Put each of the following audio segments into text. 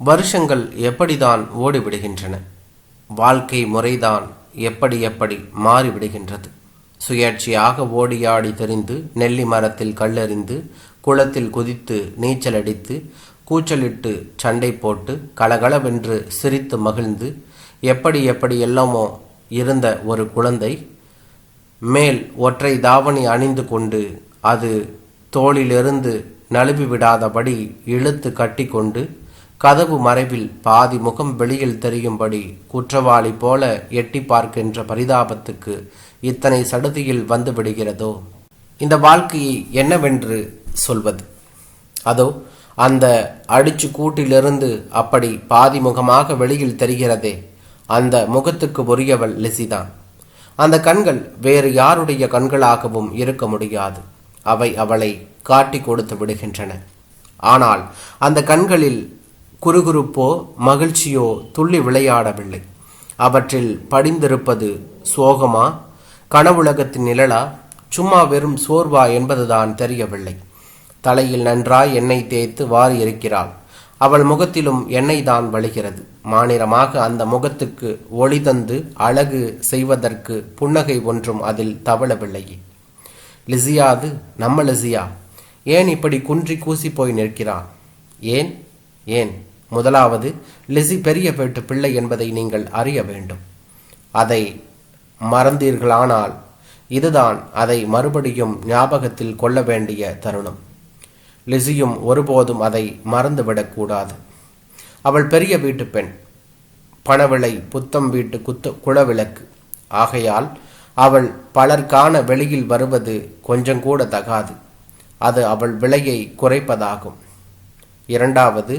வருஷங்கள் எப்படிதான் ஓடிவிடுகின்றன? வாழ்க்கை முறைதான் எப்படி எப்படி மாறிவிடுகின்றது? சுயேட்சையாக ஓடியாடி தெரிந்து நெல்லி மரத்தில் கல்லெறிந்து குளத்தில் குதித்து நீச்சல் அடித்து கூச்சலிட்டு சண்டை போட்டு கலகலவென்று சிரித்து மகிழ்ந்து எப்படி எப்படி எல்லாமோ இருந்த ஒரு குழந்தை மேல் ஒற்றை தாவணி அணிந்து கொண்டு அது தோளிலிருந்து நழுவி விடாதபடி இழுத்து கட்டிக்கொண்டு கதவு மறைவில் பாதி முகம் வெளியில் தெரியும்படி குற்றவாளி போல எட்டி பார்க்கின்ற பரிதாபத்துக்கு இத்தனை சடுதியில் வந்து விடுகிறதோ? இந்த வாழ்க்கையை என்னவென்று சொல்வது? அதோ அந்த அடிச்சு கூட்டிலிருந்து அப்படி பாதி முகமாக வெளியில் தெரிகிறதே அந்த முகத்துக்கு உரியவள் லிசிதான். அந்த கண்கள் வேறு யாருடைய கண்களாகவும் இருக்க முடியாது. அவை அவளை காட்டி கொடுத்து விடுகின்றன. ஆனால் அந்த கண்களில் குறுகுறுப்போ மகிழ்ச்சியோ துள்ளி விளையாடவில்லை. அவற்றில் படிந்திருப்பது சோகமா? கனவுலகத்தின் நிழலா? சும்மா வெறும் சோர்வா என்பதுதான் தெரியவில்லை. தலையில் நன்றாய் எண்ணெய் தேய்த்து வாரி இருக்கிறாள். அவள் முகத்திலும் எண்ணெய் தான் வழிகிறது. மாநிலமாக அந்த முகத்துக்கு ஒளி தந்து அழகு செய்வதற்கு புன்னகை ஒன்றும் அதில் தவளவில்லையே. லிசியாது நம்ம லிசியா ஏன் இப்படி குன்றி கூசி போய் நிற்கிறான்? ஏன்? ஏன்? முதலாவது லிசி பெரிய பேட்டு பிள்ளை என்பதை நீங்கள் அறிய வேண்டும். அதை மறந்தீர்களானால் இதுதான் அதை மறுபடியும் ஞாபகத்தில் கொள்ள வேண்டிய தருணம். லிசியும் ஒருபோதும் அதை மறந்துவிடக்கூடாது அவள் பெரிய வீட்டு பெண். பணவிளை புத்தம் வீட்டு குத்த குளவிளக்கு ஆகையால் அவள் பலர் காண வெளியில் வருவது கொஞ்சம் கூட தகாது. அது அவள் விலையை குறைப்பதாகும். இரண்டாவது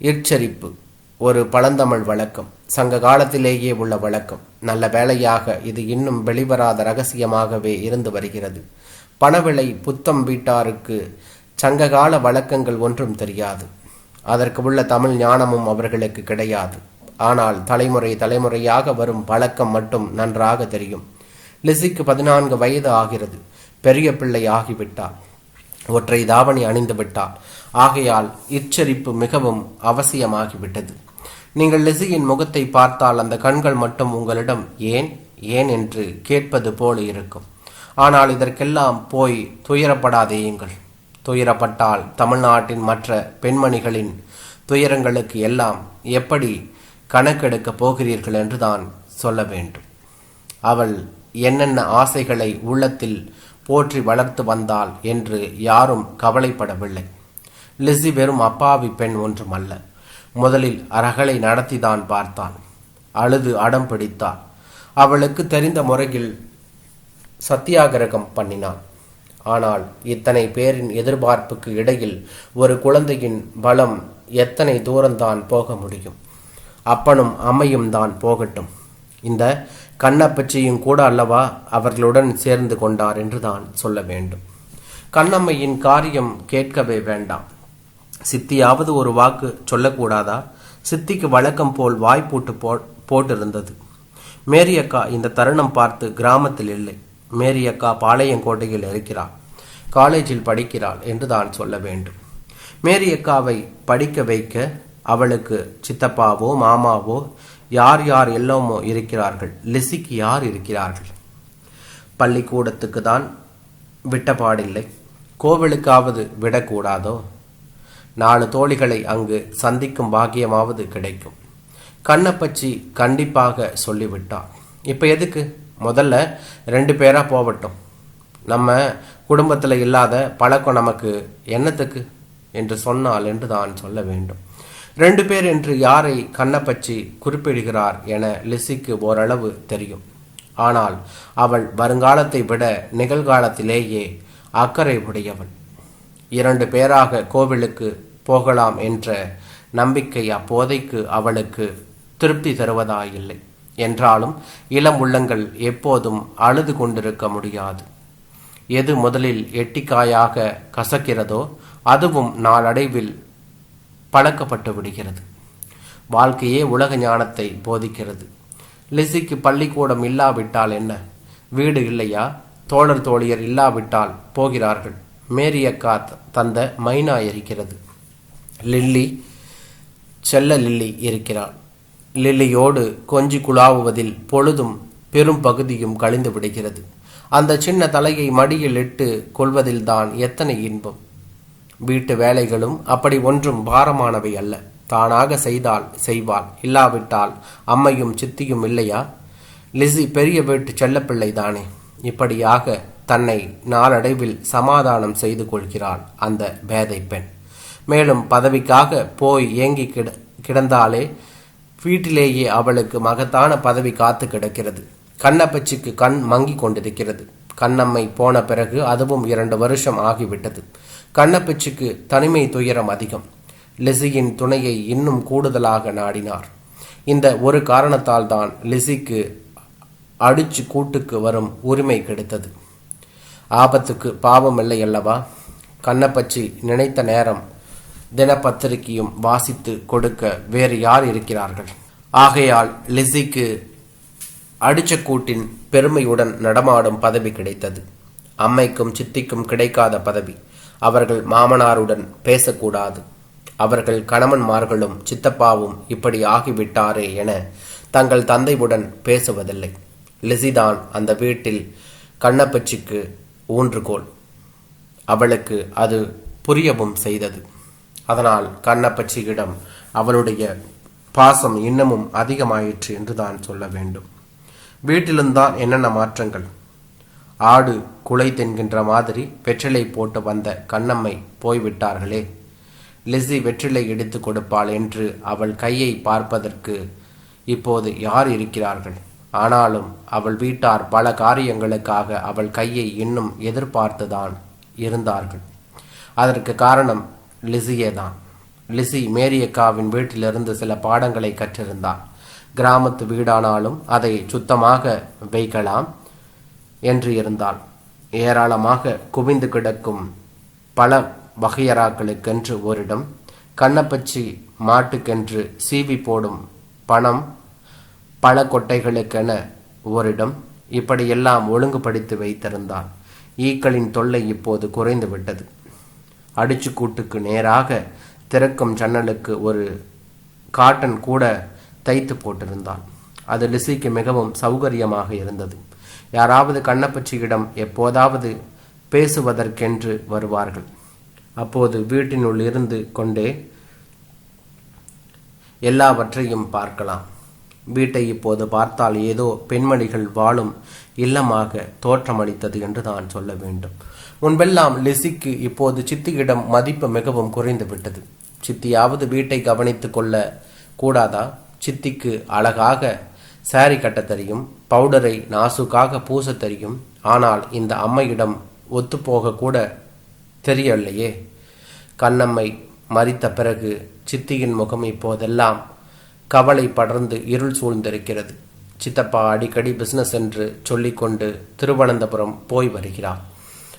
எச்சரிப்பு ஒரு பழந்தமிழ் வழக்கம். சங்க காலத்திலேயே உள்ள வழக்கம். நல்ல வேளையாக இது இன்னும் வெளிவராத ரகசியமாகவே இருந்து வருகிறது. பணவிலை புத்தம் வீட்டாருக்கு சங்ககால வழக்கங்கள் ஒன்றும் தெரியாது. அதற்கு உள்ள தமிழ் ஞானமும் அவர்களுக்கு கிடையாது. ஆனால் தலைமுறை தலைமுறையாக வரும் பழக்கம் மட்டும் நன்றாக தெரியும். லிசிக்கு பதினான்கு வயது ஆகிறது. பெரிய பிள்ளை ஆகிவிட்டார். ஒற்றை தாவணி அணிந்து விட்டார் ஆகையால் இச்சரிப்பு மிகவும் அவசியமாகிவிட்டது. நீங்கள் லிசியின் முகத்தை பார்த்தால் அந்த கண்கள் மட்டும் உங்களிடம் ஏன் ஏன் என்று கேட்பது போல இருக்கும். ஆனால் இதற்கெல்லாம் போய் துயரப்படாதேயுங்கள். துயரப்பட்டால் தமிழ்நாட்டின் மற்ற பெண்மணிகளின் துயரங்களுக்கு எல்லாம் எப்படி கணக்கெடுக்கப் போகிறீர்கள் என்று தான் சொல்ல வேண்டும். அவள் என்னென்ன ஆசைகளை உள்ளத்தில் போற்றி வளர்த்து வந்தாள் என்று யாரும் கவலைப்படவில்லை. லிஸி வெறும் அப்பாவி பெண் ஒன்றும் அல்ல முதலில் அரகலை நடத்திதான் பார்த்தான். அழுது அடம் பிடித்தாள். அவளுக்கு தெரிந்த முறையில் சத்தியாகிரகம் பண்ணினான். ஆனால் இத்தனை பேரின் எதிர்பார்ப்புக்கு இடையில் ஒரு குழந்தையின் பலம் எத்தனை தூரம்தான் போக முடியும்? அப்பனும் அம்மையும் தான் போகட்டும். இந்த கண்ணப்பச்சியும் கூட அல்லவா அவர்களுடன் சேர்ந்து கொண்டார் என்று தான் சொல்ல வேண்டும். கண்ணம்மையின் காரியம் கேட்கவே வேண்டாம். சித்தியாவது ஒரு வாக்கு சொல்லக்கூடாதா? சித்திக்கு வழக்கம் போல் வாய்ப்பூட்டு போ போட்டிருந்தது. மேரியக்கா இந்த தருணம் பார்த்து கிராமத்தில் இல்லை. மேரியக்கா பாளையங்கோட்டையில் இருக்கிறாள். காலேஜில் படிக்கிறாள் என்று தான் சொல்ல வேண்டும். மேரியக்காவை படிக்க வைக்க அவளுக்கு சித்தப்பாவோ மாமாவோ யார் யார் எல்லாமோ இருக்கிறார்கள். லிசிக்கு யார் இருக்கிறார்கள்? பள்ளிக்கூடத்துக்கு தான் விட்டபாடில்லை. கோவிலுக்காவது விடக்கூடாதோ? நாலு தோழிகளை அங்கு சந்திக்கும் பாக்கியமாவது கிடைக்கும். கண்ணப்பச்சி கண்டிப்பாக சொல்லிவிட்டார். இப்போ எதுக்கு? முதல்ல ரெண்டு பேராக போகட்டும். நம்ம குடும்பத்தில் இல்லாத பழக்கம் நமக்கு என்னத்துக்கு? என்று சொன்னால் என்று தான் சொல்ல வேண்டும். ரெண்டு பேர் என்று யாரை கண்ணப்பச்சி குறிப்பிடுகிறார் என லிசிக்கு ஓரளவு தெரியும். ஆனால் அவள் வருங்காலத்தை விட நிகழ்காலத்திலேயே அக்கறை உடையவள் இரண்டு பேராக கோவிலுக்கு போகலாம் என்ற நம்பிக்கை அப்போதைக்கு அவளுக்கு திருப்தி தருவதாயில்லை. என்றாலும் இளம் உள்ளங்கள் எப்போதும் அழுது கொண்டிருக்க முடியாது. எது முதலில் எட்டிக்காயாக கசக்கிறதோ அதுவும் நாளடைவில் பழக்கப்பட்டு விடுகிறது. வாழ்க்கையே உலக ஞானத்தை போதிக்கிறது. லிசிக்கு பள்ளிக்கூடம் இல்லாவிட்டால் என்ன? வீடு இல்லையா? தோழர் தோழியர் இல்லாவிட்டால் போகிறார்கள். மேரியக்கா தந்த மைனா இருக்கிறது. லில்லி செல்ல லில்லி இருக்கிறாள். லில்லியோடு கொஞ்சி குழாவுவதில் பொழுதும் பெரும் பகுதியும் கழிந்து விடுகிறது. அந்த சின்ன தலையை மடியில் இட்டு கொள்வதில்தான் எத்தனை இன்பம். வீட்டு வேலைகளும் அப்படி ஒன்றும் பாரமானவை அல்ல. தானாக செய்தால் செய்வாள். இல்லாவிட்டால் அம்மையும் சித்தியும் இல்லையா? லிஸி பெரிய வீட்டு செல்லப்பிள்ளை தானே. இப்படியாக தன்னை நாளடைவில் சமாதானம் செய்து கொள்கிறாள் அந்த பேதை பெண். மேலும் பதவிக்காக போய் ஏங்கி கிட கிடந்தாலே வீட்டிலேயே அவளுக்கு மகத்தான பதவி காத்து கிடக்கிறது. கண்ணப்பச்சிக்கு கண் மங்கி கொண்டிருக்கிறது. கண்ணம்மை போன பிறகு அதுவும் இரண்டு வருஷம் ஆகிவிட்டது. கண்ணப்பச்சிக்கு தனிமை துயரம் அதிகம். லிசியின் துணையை இன்னும் கூடுதலாக நாடினார். இந்த ஒரு காரணத்தால் தான் லிசிக்கு அடிச்சு கூட்டுக்கு வரும் உரிமை கிடைத்தது. ஆபத்துக்கு பாவம் இல்லை அல்லவா? கண்ணப்பச்சி நினைத்த நேரம் தினப்பத்திரிகையும் வாசித்து கொடுக்க வேறு யார் இருக்கிறார்கள்? ஆகையால் லிஸிக்கு அடிச்ச கூட்டின் பெருமையுடன் நடமாடும் பதவி கிடைத்தது. அம்மைக்கும் சித்திக்கும் கிடைக்காத பதவி அவர்கள் மாமனாருடன் பேசக்கூடாது. அவர்கள் கணவன்மார்களும் சித்தப்பாவும் இப்படி ஆகிவிட்டாரே என தங்கள் தந்தையுடன் பேசுவதில்லை. லிசிதான் அந்த வீட்டில் கண்ணப்பச்சிக்கு ஊன்றுகோல். அவளுக்கு அது புரியவும் செய்தது. அதனால் கண்ணப்பச்சியிடம் அவளுடைய பாசம் இன்னமும் அதிகமாயிற்று என்று தான் சொல்ல வேண்டும். வீட்டிலிருந்தான் என்னென்ன மாற்றங்கள்? ஆடு குலை தென்கின்ற மாதிரி வெற்றிலை போட்டு வந்த கண்ணம்மை போய்விட்டார்களே. லெஸ்ஸி வெற்றிலை எடுத்து கொடுப்பாள் என்று அவள் கையை பார்ப்பதற்கு இப்போது யார் இருக்கிறார்கள்? ஆனாலும் அவள் வீட்டார் பல காரியங்களுக்காக அவள் கையை இன்னும் எதிர்பார்த்துதான் இருந்தார்கள். அதற்கு காரணம் லிசியே தான். லிசி மேரியக்காவின் வீட்டிலிருந்து சில பாடங்களை கற்றிருந்தாள் கிராமத்து வீடானாலும் அதை சுத்தமாக வைக்கலாம் என்று இருந்தாள். ஏராளமாக குவிந்து கிடக்கும் பல வகையறாக்களுக்கென்று ஓரிடம் கண்ணப்பச்சி மாட்டுக்கென்று சீவி போடும் பணம் பல கொட்டைகளுக்கென ஓரிடம் இப்படியெல்லாம் ஒழுங்குபடுத்தி வைத்திருந்தான். ஈக்களின் தொல்லை இப்போது குறைந்து விட்டது அடிச்சுக்கூட்டுக்கு நேராக திறக்கும் ஜன்னலுக்கு ஒரு காட்டன் கூட தைத்து போட்டிருந்தான். அது லிசிக்கு மிகவும் சௌகரியமாக இருந்தது. யாராவது கண்ணப்பச்சியிடம் எப்போதாவது பேசுவதற்கென்று வருவார்கள். அப்போது வீட்டினுள் இருந்து கொண்டே எல்லாவற்றையும் பார்க்கலாம். வீட்டை இப்போது பார்த்தால் ஏதோ பெண்மணிகள் வாழும் இல்லமாக தோற்றமளித்தது என்று தான் சொல்ல வேண்டும். முன்பெல்லாம் லிசிக்கு இப்போது சித்தியிடம் மதிப்பு மிகவும் குறைந்து விட்டது. சித்தியாவது வீட்டை கவனித்து கொள்ள கூடாதா? சித்திக்கு அழகாக சாரி கட்ட தெரியும் பவுடரை நாசுக்காக பூச தெரியும். ஆனால் இந்த அம்மையிடம் ஒத்துப்போக கூட தெரியலையே கண்ணம்மை மறித்த பிறகு சித்தியின் முகம் இப்போதெல்லாம் கவலை படர்ந்து இருள் சூழ்ந்திருக்கிறது. சித்தப்பா அடிக்கடி பிஸ்னஸ் என்று சொல்லிக்கொண்டு திருவனந்தபுரம் போய் வருகிறார்.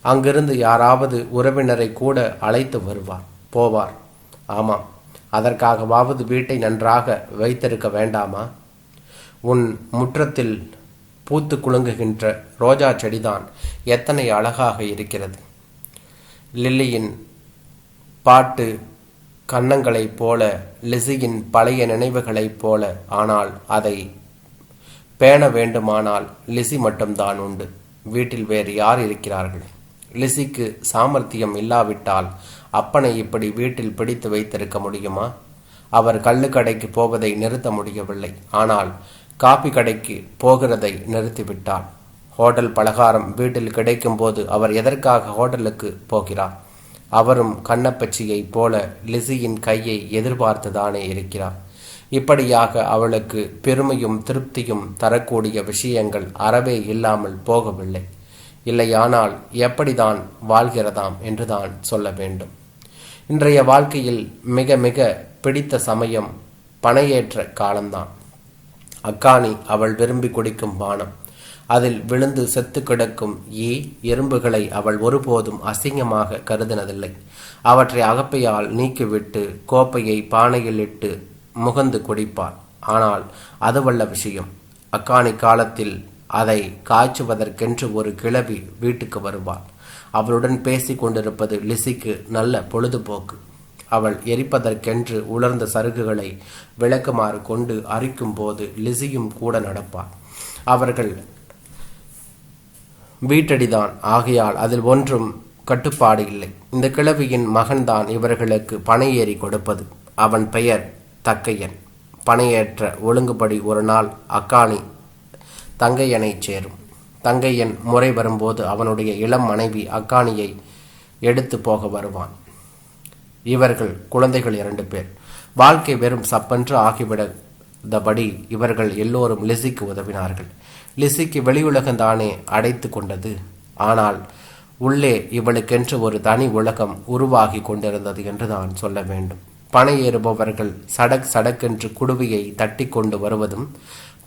அங்கிருந்து யாராவது உறவினரை கூட அழைத்து வருவார் போவார். ஆமாம் அதற்காகவாவது வீட்டை நன்றாக வைத்திருக்க வேண்டாமா? உன் முற்றத்தில் பூத்து குலுங்குகின்ற ரோஜா செடிதான் எத்தனை அழகாக இருக்கிறது. லில்லியின் பாட்டு கன்னங்களைப் போல லிசியின் பழைய நினைவுகளைப் போல. ஆனால் அதை பேண வேண்டுமானால் லிசி மட்டும்தான் உண்டு. வீட்டில் வேறு யார் இருக்கிறார்கள்? லிசிக்கு சாமர்த்தியம் இல்லாவிட்டால் அப்பனை இப்படி வீட்டில் பிடித்து வைத்திருக்க முடியுமா? அவர் கள்ளுக்கடைக்கு போவதை நிறுத்த முடியவில்லை. ஆனால் காபி கடைக்கு போகிறதை நிறுத்திவிட்டார். ஹோட்டல் பலகாரம் வீட்டில் கிடைக்கும் போது அவர் எதற்காக ஹோட்டலுக்கு போகிறார்? அவரும் கண்ணப்பச்சியைப் போல லிசியின் கையை எதிர்பார்த்துதானே இருக்கிறார். இப்படியாக அவளுக்கு பெருமையும் திருப்தியும் தரக்கூடிய விஷயங்கள் அறவே இல்லாமல் போகவில்லை. இல்லையானால் எப்படிதான் வாழ்கிறதாம் என்றுதான் சொல்ல வேண்டும். இன்றைய வாழ்க்கையில் மிக மிக பிடித்த சமயம் பனையேற்ற காலம்தான். அக்கானி அவள் விரும்பி குடிக்கும் பானம். அதில் விழுந்து செத்து கிடக்கும் ஈ எறும்புகளை அவள் ஒருபோதும் அசிங்கமாக கருதினதில்லை. அவற்றை அகப்பையால் நீக்கிவிட்டு கோப்பையை பானையில் இட்டு முகந்து குடிப்பாள். ஆனால் அதுவல்ல விஷயம். அக்காணி காலத்தில் அதை காய்ச்சுவதற்கென்று ஒரு கிளவி வீட்டுக்கு வருவாள். அவளுடன் பேசி கொண்டிருப்பது லிசிக்கு நல்ல பொழுதுபோக்கு. அவள் எரிப்பதற்கென்று உலர்ந்த சருகுகளை விளக்குமாறு கொண்டு அரிக்கும் போது லிசியும் கூட நடப்பாள். அவர்கள் வீட்டடிதான். ஆகையால் அதில் ஒன்றும் கட்டுப்பாடு இல்லை. இந்த கிழவியின் மகன்தான் இவர்களுக்கு பனை ஏறி கொடுப்பது. அவன் பெயர் தக்கையன். பனையேற்ற ஒழுங்குபடி ஒரு நாள் அக்காணி தங்கையனைச் சேரும். தங்கையன் முறை வரும்போது அவனுடைய இளம் மனைவி அக்காணியை எடுத்து போக வருவான். இவர்கள் குழந்தைகள் இரண்டு பேர். வாழ்க்கை வெறும் சப்பென்று ஆகிவிட ஆகிவிடதபடி இவர்கள் எல்லோரும் லிசிக்கு உதவினார்கள். லிசிக்கு வெளியுலகம் தானே அடைத்து கொண்டது. ஆனால் உள்ளே இவளுக்கென்று ஒரு தனி உலகம் உருவாகி கொண்டிருந்தது என்று தான் சொல்ல வேண்டும். பனை ஏறுபவர்கள் சடக் சடக்கென்று குடுவையை தட்டி கொண்டு வருவதும்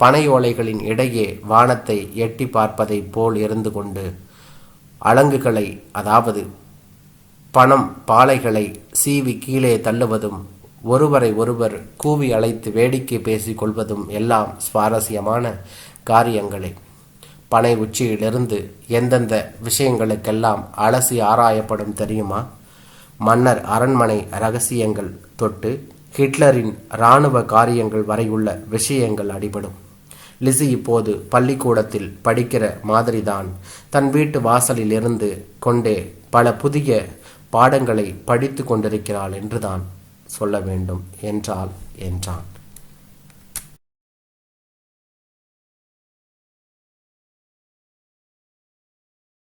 பனையோலைகளின் இடையே வானத்தை எட்டி பார்ப்பதைப் போல் இருந்து கொண்டு அலங்குகளை அதாவது பணம் பாலைகளை சீவி கீழே தள்ளுவதும் ஒருவரை ஒருவர் கூவி அழைத்து வேடிக்கை பேசிக் கொள்வதும் எல்லாம் சுவாரஸ்யமான காரியங்களே. பனை உச்சியிலிருந்து எந்தெந்த விஷயங்களுக்கெல்லாம் அலசி ஆராயப்படும் தெரியுமா? மன்னர் அரண்மனை ரகசியங்கள் தொட்டு ஹிட்லரின் இராணுவ காரியங்கள் வரையுள்ள விஷயங்கள் அடிபடும். லிசி இப்போது பள்ளிக்கூடத்தில் படிக்கிற மாதிரிதான் தன் வீட்டு வாசலில் இருந்து கொண்டே பல புதிய பாடங்களை படித்து கொண்டிருக்கிறாள் என்றுதான். சொல்ல வேண்டும் என்றால் என்றான்.